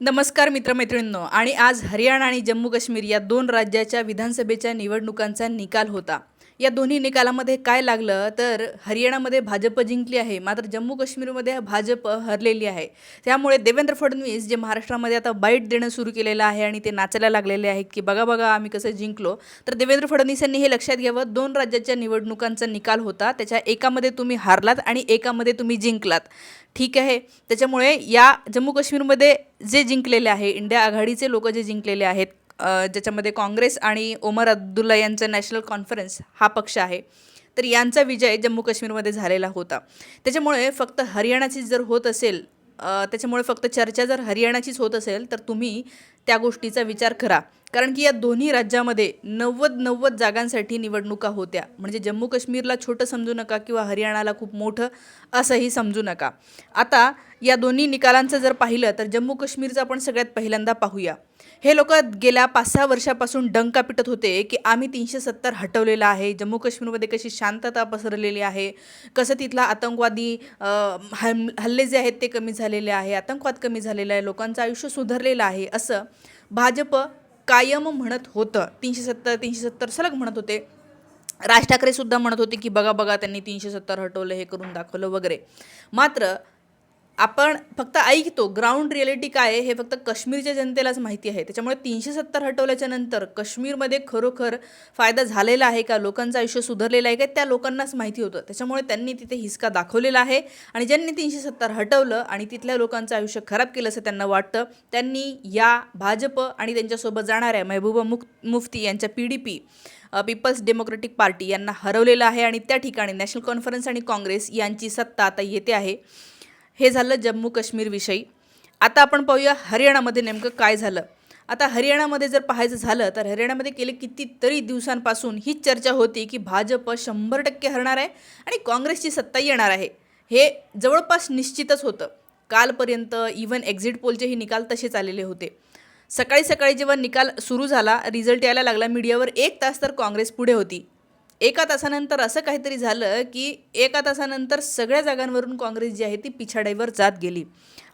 नमस्कार मित्रमैत्रिणींनो. आणि आज हरियाणा आणि जम्मू काश्मीर या दोन राज्याच्या विधानसभेच्या निवडणुकांचा निकाल होता. या दोन्ही निकालामध्ये काय लागलं? तर हरियाणामध्ये भाजप जिंकली आहे. मात्र जम्मू काश्मीरमध्ये भाजप हरलेली आहे. त्यामुळे देवेंद्र फडणवीस जे महाराष्ट्रामध्ये आता बाईट देणं सुरू केलेलं आहे आणि ते नाचायला लागलेले आहेत की बघा बघा आम्ही कसं जिंकलो. तर देवेंद्र फडणवीस यांनी हे लक्षात घ्यावं. दोन राज्याच्या निवडणुकांचा निकाल होता. त्याच्या एकामध्ये तुम्ही हारलात आणि एकामध्ये तुम्ही जिंकलात. ठीक आहे? त्याच्यामुळे या जम्मू काश्मीरमध्ये जे जिंकलेले आहे इंडिया आघाडीचे लोक जे जिंकलेले आहेत ज्याच्यामध्ये काँग्रेस आणि ओमर अब्दुल्ला यांचं नॅशनल कॉन्फरन्स हा पक्ष आहे. तर यांचा विजय जम्मू काश्मीरमध्ये झालेला होता. त्याच्यामुळे फक्त हरियाणाचीच जर होत असेल त्याच्यामुळे फक्त चर्चा जर हरियाणाचीच होत असेल तर तुम्ही त्या गोष्टीचा विचार करा. कारण की या दोन्ही राज्यामध्ये नव्वद नव्वद जागांसाठी निवडणुका होत्या. म्हणजे जम्मू काश्मीरला छोटं समजू नका किंवा हरियाणाला खूप मोठं असंही समजू नका. आता या दोन्ही निकालांचं जर पाहिलं तर जम्मू काश्मीरचं आपण सगळ्यात पहिल्यांदा पाहूया. हे लोक गेल्या पाच सहा वर्षापासून डंका पिटत होते की आम्ही तीनशे सत्तर हटवलेलं आहे. जम्मू काश्मीरमध्ये कशी शांतता पसरलेली आहे. कसं तिथला आतंकवादी हल हल्ले जे आहेत ते कमी झालेले आहे. आतंकवाद कमी झालेला आहे. लोकांचं आयुष्य सुधारलेलं आहे. असं भाजप कायम म्हणत होतं. तीनशे सत्तर तीनशे सत्तर सलग म्हणत होते. राज ठाकरेसुद्धा म्हणत होते की बघा बघा त्यांनी तीनशे सत्तर हटवलं हे करून दाखवलं वगैरे. मात्र आपण फक्त ऐकतो ग्राउंड रिॲलिटी काय आहे हे फक्त काश्मीरच्या जनतेलाच माहिती आहे. त्याच्यामुळे तीनशे सत्तर हटवल्याच्या नंतर काश्मीरमध्ये खरोखर फायदा झालेला आहे का? लोकांचं आयुष्य सुधारलेलं आहे का? त्या लोकांनाच माहिती होतं. त्याच्यामुळे त्यांनी तिथे हिसका दाखवलेला आहे आणि ज्यांनी तीनशे सत्तर हटवलं आणि तिथल्या लोकांचं आयुष्य खराब केलं असं त्यांना वाटतं त्यांनी या भाजप आणि त्यांच्यासोबत जाणाऱ्या महबूबा मुक मुफ्ती यांच्या P D P Peoples Democratic Party यांना हरवलेलं आहे आणि त्या ठिकाणी नॅशनल कॉन्फरन्स आणि काँग्रेस यांची सत्ता आता येते आहे. हे झालं जम्मू काश्मीरविषयी आता आपण पाहूया हरियाणामध्ये नेमकं काय झालं. आता हरियाणामध्ये जर पाहायचं झालं तर हरियाणामध्ये गेले कितीतरी दिवसांपासून हीच चर्चा होती की भाजप शंभर टक्के हरणार आहे आणि काँग्रेसची सत्ता येणार आहे. हे जवळपास निश्चितच होतं. कालपर्यंत इव्हन एक्झिट पोलचेही निकाल तसेच आलेले होते. सकाळी सकाळी जेव्हा निकाल सुरू झाला रिझल्ट यायला लागला मीडियावर एक तास तर काँग्रेस पुढे होती. एका तासानंतर असं काहीतरी झालं की एका तासानंतर सगळ्या जागांवरून काँग्रेस जी आहे ती पिछाडीवर जात गेली.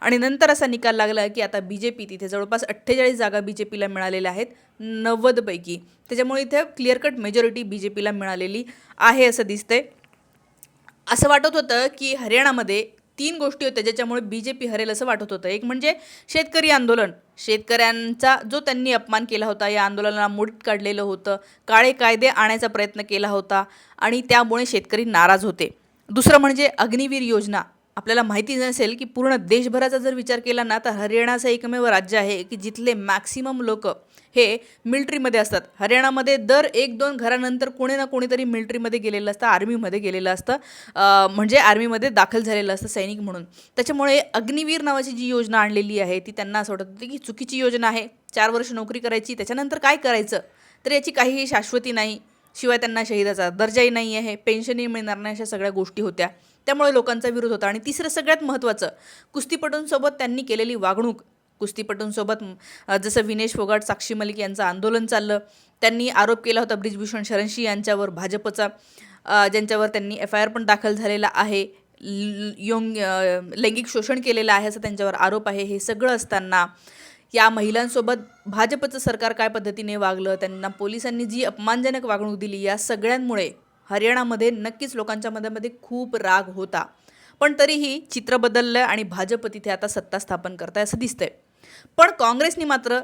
आणि नंतर असा निकाल लागला की आता बी जे पी तिथे जवळपास अठ्ठेचाळीस जागा बी जे पीला मिळालेल्या आहेत नव्वदपैकी त्याच्यामुळे इथे clear cut majority B J पीला मिळालेली आहे असं दिसतंय. असं वाटत होतं की हरियाणामध्ये तीन गोष्टी होत्या ज्याच्यामुळे बी जे पी हरेल असं वाटत होतं. एक म्हणजे शेतकरी आंदोलन. शेतकऱ्यांचा जो त्यांनी अपमान केला होता या आंदोलनाला मोडीत काढलेलं होतं काळे कायदे आणायचा प्रयत्न केला होता आणि त्यामुळे शेतकरी नाराज होते. दुसरं म्हणजे अग्निवीर योजना. आपल्याला माहिती नसेल की पूर्ण देशभराचा जर विचार केला ना तर हरियाणाचं एकमेव राज्य आहे की जिथले मॅक्सिमम लोक हे मिल्ट्रीमध्ये असतात. हरियाणामध्ये दर एक दोन घरानंतर कोणी ना कोणीतरी मिल्ट्रीमध्ये गेलेलं असतं आर्मीमध्ये गेलेलं असतं म्हणजे आर्मीमध्ये दाखल झालेलं असतं सैनिक म्हणून. त्याच्यामुळे अग्निवीर नावाची जी योजना आणलेली आहे ती त्यांना असं वाटत होती की चुकीची योजना आहे. चार वर्ष नोकरी करायची त्याच्यानंतर काय करायचं? तर याची काहीही शाश्वती नाही. शिवाय त्यांना शहीदाचा दर्जाही नाही आहे पेन्शनही मिळणार नाही अशा सगळ्या गोष्टी होत्या. त्यामुळे लोकांचा विरोध होता. आणि तिसरं सगळ्यात महत्त्वाचं कुस्तीपटूंसोबत त्यांनी केलेली वागणूक कुस्तीपटूंसोबत जसं विनेश फोगाट साक्षी मलिक यांचं आंदोलन चाललं त्यांनी आरोप केला होता ब्रिजभूषण शरणशी यांच्यावर भाजपचा ज्यांच्यावर त्यांनी एफ आय आर पण दाखल झालेला आहे ल- योंग लैंगिक शोषण केलेलं आहे असं त्यांच्यावर आरोप आहे हे सगळं असताना या महिलांसोबत भाजपचं सरकार काय पद्धतीने वागलं त्यांना पोलिसांनी जी अपमानजनक वागणूक दिली या सगळ्यांमुळे हरियाणामध्ये नक्कीच लोकांच्या मनामध्ये खूप राग होता. पण तरीही चित्र बदललं आणि भाजप तिथे आता सत्ता स्थापन करताय असं दिसतंय. पण काँग्रेसनी मात्र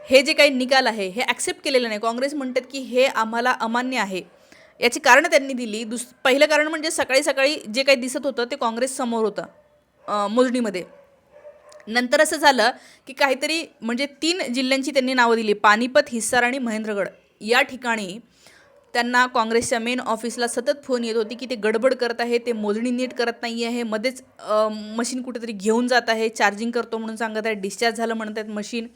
हे जे काही निकाल आहे हे ॲक्सेप्ट केलेलं नाही. काँग्रेस म्हणतात की हे आम्हाला अमान्य आहे. याची कारणं त्यांनी दिली. दुस पहिलं कारण म्हणजे सकाळी सकाळी जे काही दिसत होतं ते काँग्रेस समोर होतं मोजणीमध्ये. नंतर असं झालं की काहीतरी म्हणजे तीन जिल्ह्यांची त्यांनी नावं दिली. पानिपत हिस्सार आणि महेंद्रगड. या ठिकाणी त्यांना काँग्रेसच्या मेन ऑफिसला सतत फोन येत होती की ते गडबड करत आहे ते मोजणी नीट करत नाही आहे मध्येच मशीन कुठेतरी घेऊन जात आहे चार्जिंग करतो म्हणून सांगत आहे डिस्चार्ज झालं म्हणत आहेत मशीन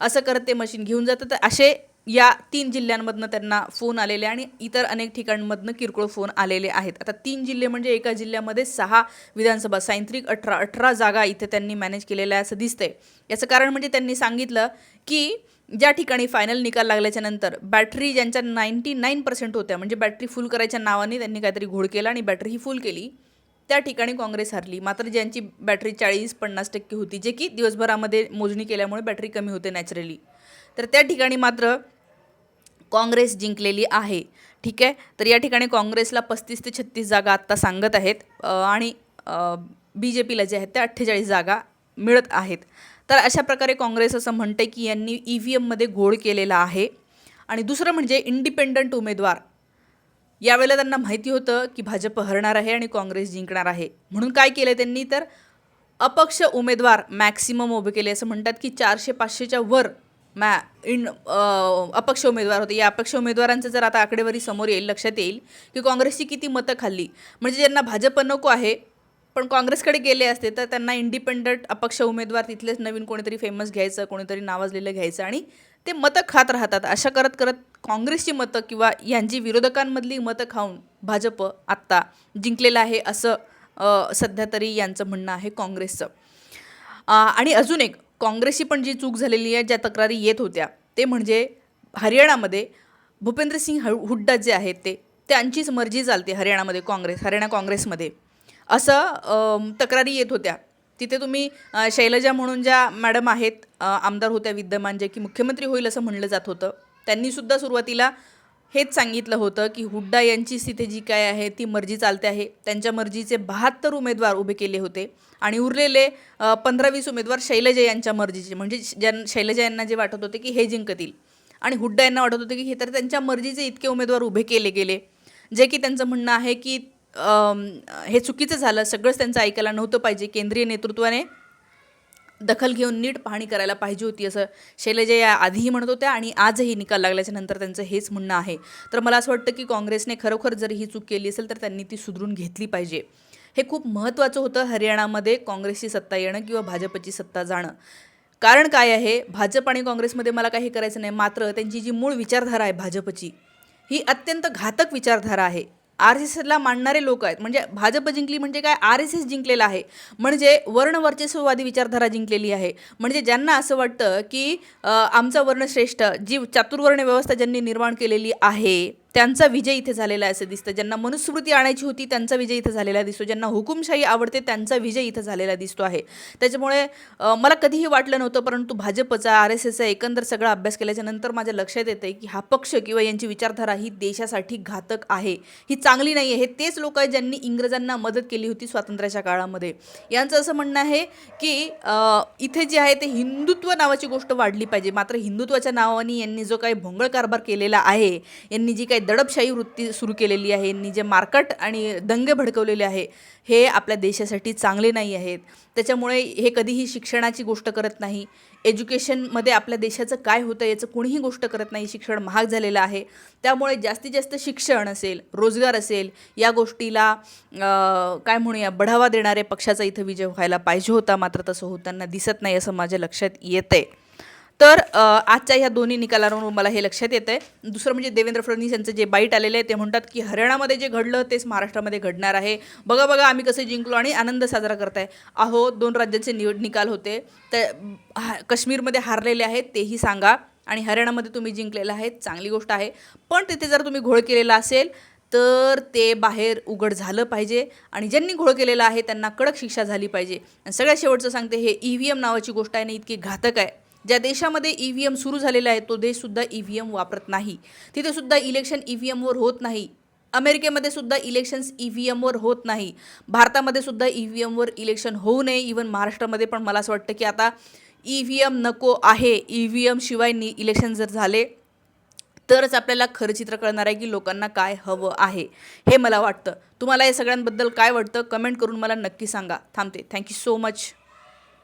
असं करत ते मशीन घेऊन जातं तर असे या तीन जिल्ह्यांमधनं त्यांना फोन आलेले आणि इतर अनेक ठिकाणमधनं किरकोळ फोन आलेले आहेत. आता तीन जिल्हे म्हणजे एका जिल्ह्यामध्ये सहा विधानसभा सायंत्रिक अठरा अठरा जागा इथे त्यांनी मॅनेज केलेल्या आहे असं दिसतंय. याचं कारण म्हणजे त्यांनी सांगितलं की ज्या ठिकाणी फायनल निकाल लागल्याच्या नंतर बॅटरी ज्यांच्या नाईन्टी नाईन पर्सेंट होत्या म्हणजे बॅटरी फुल करायच्या नावाने त्यांनी काहीतरी घोळ केला आणि बॅटरी ही फुल केली त्या ठिकाणी काँग्रेस हरली. मात्र ज्यांची बॅटरी चाळीस पन्नास टक्के होती जे की दिवसभरामध्ये मोजणी केल्यामुळे बॅटरी कमी होते नॅचरली तर त्या ठिकाणी मात्र काँग्रेस जिंकलेली आहे. ठीक आहे? तर या ठिकाणी काँग्रेसला पस्तीस ते छत्तीस जागा आत्ता सांगत आहेत. आणि बी जे पीला जे आहेत त्या अठ्ठेचाळीस जागा मिळत आहेत. तर अशा प्रकारे काँग्रेस असं म्हणते की यांनी ई व्ही एममध्ये घोळ केलेला आहे. आणि दुसरं म्हणजे इंडिपेंडंट उमेदवार. यावेळेला त्यांना माहिती होतं की भाजप हरणार आहे आणि काँग्रेस जिंकणार आहे. म्हणून काय केलं त्यांनी? तर अपक्ष उमेदवार मॅक्सिमम उभे केले. असं म्हणतात की चारशे पाचशेच्या वर मॅ इन अपक्ष उमेदवार होते. या अपक्ष उमेदवारांचं जर आता आकडेवारी समोर येईल लक्षात येईल की काँग्रेसची किती मतं खाल्ली. म्हणजे ज्यांना भाजप नको आहे पण काँग्रेसकडे गेले असते तर त्यांना इंडिपेंडंट अपक्ष उमेदवार तिथलेच नवीन कोणीतरी फेमस घ्यायचं कोणीतरी नावाजलेलं घ्यायचं आणि ते मतं खात राहतात. अशा करत करत काँग्रेसची मतं किंवा यांची विरोधकांमधली मतं खाऊन भाजप आत्ता जिंकलेलं आहे असं सध्या तरी यांचं म्हणणं आहे काँग्रेसचं. आणि अजून एक काँग्रेसची पण जी चूक झालेली आहे ज्या तक्रारी येत होत्या ते म्हणजे हरियाणामध्ये भूपेंद्र सिंग हु- हुड्डा जे आहेत ते त्यांचीच मर्जी चालते हरियाणामध्ये काँग्रेस हरियाणा काँग्रेसमध्ये. असं तक्रारी येत होत्या. तिथे तुम्ही शैलजा म्हणून ज्या मॅडम आहेत आमदार होत्या विद्यमान जे की मुख्यमंत्री होईल असं म्हणलं जात होतं त्यांनीसुद्धा सुरुवातीला हेच सांगितलं होतं की हुड्डा यांची स्थिती जी काय आहे ती मर्जी चालते आहे. त्यांच्या मर्जीचे बहात्तर उमेदवार उभे केले होते आणि उरलेले पंधरा वीस उमेदवार शैलजा यांच्या मर्जीचे म्हणजे ज्यां शैलजा यांना जे वाटत होते की हे जिंकतील. आणि हुड्डा यांना वाटत होते की हे तर त्यांच्या मर्जीचे इतके उमेदवार उभे केले गेले. जे की त्यांचं म्हणणं आहे की हे चुकीचं झालं. सगळंच त्यांचं ऐकायला नव्हतं पाहिजे. केंद्रीय नेतृत्वाने दखल घेऊन नीट पाहणी करायला पाहिजे होती असं शैलजा या आधीही म्हणत होत्या आणि आजही निकाल लागल्याच्या नंतर त्यांचं हेच म्हणणं आहे. तर मला असं वाटतं की काँग्रेसने खरोखर जर ही चूक केली असेल तर त्यांनी ती सुधरून घेतली पाहिजे. हे खूप महत्त्वाचं होतं हरियाणामध्ये काँग्रेसची सत्ता येणं किंवा भाजपची सत्ता जाणं. कारण काय आहे? भाजप आणि काँग्रेसमध्ये मला काही करायचं नाही. मात्र त्यांची जी मूळ विचारधारा आहे भाजपची ही अत्यंत घातक विचारधारा आहे. आर एस एसला मांडणारे लोक आहेत. म्हणजे भाजप जिंकली म्हणजे काय? आर एस एस जिंकलेला आहे. म्हणजे वर्णवर्चस्ववादी विचारधारा जिंकलेली आहे. म्हणजे ज्यांना असं वाटतं की अ, आमचा वर्णश्रेष्ठ जी चातुर्वर्ण व्यवस्था ज्यांनी निर्माण केलेली आहे त्यांचा विजय इथे झालेला असं दिसतं. ज्यांना मनुस्मृती आणायची होती त्यांचा विजय इथं झालेला दिसतो. ज्यांना हुकुमशाही आवडते त्यांचा विजय इथं झालेला दिसतो आहे. त्याच्यामुळे मला कधीही वाटलं नव्हतं परंतु भाजपचा आर एस एसचा एकंदर सगळा अभ्यास केल्याच्यानंतर माझ्या लक्षात येतं आहे की हा पक्ष किंवा यांची विचारधारा ही देशासाठी घातक आहे. ही चांगली नाही आहे हे तेच लोक आहेत ज्यांनी इंग्रजांना मदत केली होती स्वातंत्र्याच्या काळामध्ये. यांचं असं म्हणणं आहे की इथे जे आहे ते हिंदुत्व नावाची गोष्ट वाढली पाहिजे. मात्र हिंदुत्वाच्या नावाने यांनी जो काही भोंगळ कारभार केलेला आहे यांनी जी काही दडपशाही वृत्ती सुरू केलेली आहे. यांनी जे मार्कट आणि दंगे भडकवलेले आहे हे आपल्या देशासाठी चांगले नाही आहेत. त्याच्यामुळे हे कधीही शिक्षणाची गोष्ट करत नाही. एज्युकेशनमध्ये आपल्या देशाचं काय होतं याचं कोणीही गोष्ट करत नाही. शिक्षण महाग झालेलं आहे. त्यामुळे जास्तीत जास्त शिक्षण असेल रोजगार असेल या गोष्टीला काय म्हणूया बढावा देणारे पक्षाचा इथं विजय व्हायला पाहिजे होता. मात्र तसं होताना दिसत नाही असं माझ्या लक्षात येतं आहे तर आजच्या ह्या दोन्ही निकालावरून मला हे लक्षात येतं आहे दुसरं म्हणजे देवेंद्र फडणवीस यांचं जे बाईट आलेलं आहे ते म्हणतात की हरियाणामध्ये जे घडलं तेच महाराष्ट्रामध्ये घडणार आहे. बघा बघा आम्ही कसे जिंकलो आणि आनंद साजरा करताय. अहो दोन राज्यांचे निवड निकाल होते. तर हा- काश्मीरमध्ये हारलेले आहेत तेही सांगा. आणि हरियाणामध्ये तुम्ही जिंकलेलं आहे चांगली गोष्ट आहे. पण तिथे जर तुम्ही घोळ केलेला असेल तर ते बाहेर उघड झालं पाहिजे. आणि ज्यांनी घोळ केलेला आहे त्यांना कडक शिक्षा झाली पाहिजे. आणि सगळ्यात शेवटचं सांगते हे ई व्ही एम नावाची गोष्ट आहे ना इतकी घातक आहे. ज्या देशामध्ये ई व्ही एम सुरू झालेला आहे तो देशसुद्धा ई व्ही एम वापरत नाही. तिथे सुद्धा इलेक्शन ई व्ही एमवर होत नाही. अमेरिकेमध्ये सुद्धा इलेक्शन्स ई व्ही एमवर होत नाही. भारतामध्ये सुद्धा ई व्ही एमवर इलेक्शन होऊ नये. इवन महाराष्ट्रामध्ये पण मला असं वाटतं की आता ई व्ही एम नको आहे. ई व्ही एम शिवाय नि इलेक्शन जर झाले तरच आपल्याला खरं चित्र कळणार आहे की लोकांना काय हवं आहे. हे मला वाटतं. तुम्हाला या सगळ्यांबद्दल काय वाटतं? कमेंट करून मला नक्की सांगा. थांबते. Thank you so much